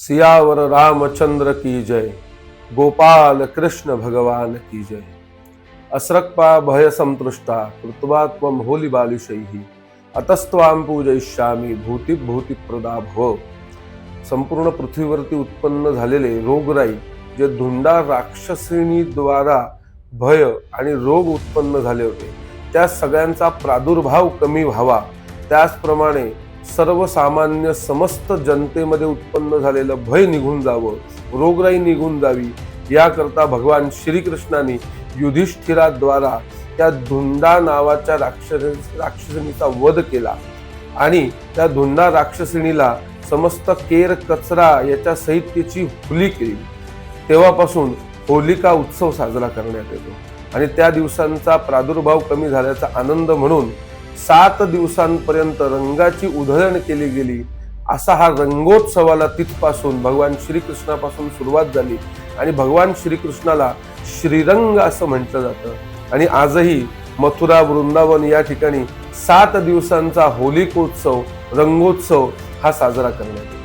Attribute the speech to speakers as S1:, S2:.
S1: सियावर रामचंद्र की जय गोपाल कृष्ण भगवान की जय। असरक्पा भय संतृष्टा कृत्वा त्वं होली बालिशैः। अतस्त्वाम पूजयिष्यामी भूती भूती प्रदा भव। संपूर्ण पृथ्वीवरती उत्पन्न झालेले रोगराई जे धुंडा राक्षसिणीद्वारा भय आणि रोग उत्पन्न झाले होते त्या सगळ्यांचा प्रादुर्भाव कमी व्हावा. त्याचप्रमाणे सर्वसामान्य समस्त जनतेमध्ये उत्पन्न झालेलं भय निघून जावं रोगराई निघून जावी याकरता भगवान श्रीकृष्णाने युधिष्ठिराद्वारा त्या धुंडा नावाच्या राक्षस राक्षसिणीचा वध केला. आणि त्या धुंडा राक्षसिणीला समस्त केर कचरा याच्या सहित तिची हुली केली. तेव्हापासून होलिका उत्सव साजरा करण्यात येतो. आणि त्या दिवसांचा प्रादुर्भाव कमी झाल्याचा आनंद म्हणून सात दिवसांपर्यंत रंगाची उधळण केली गेली असा हा रंगोत्सवाला तिथपासून भगवान श्रीकृष्णापासून सुरुवात झाली आणि भगवान श्रीकृष्णाला श्रीरंग असं म्हटलं जातं. आणि आजही मथुरा वृंदावन या ठिकाणी सात दिवसांचा होलिकोत्सव रंगोत्सव हा साजरा करण्यात येतो.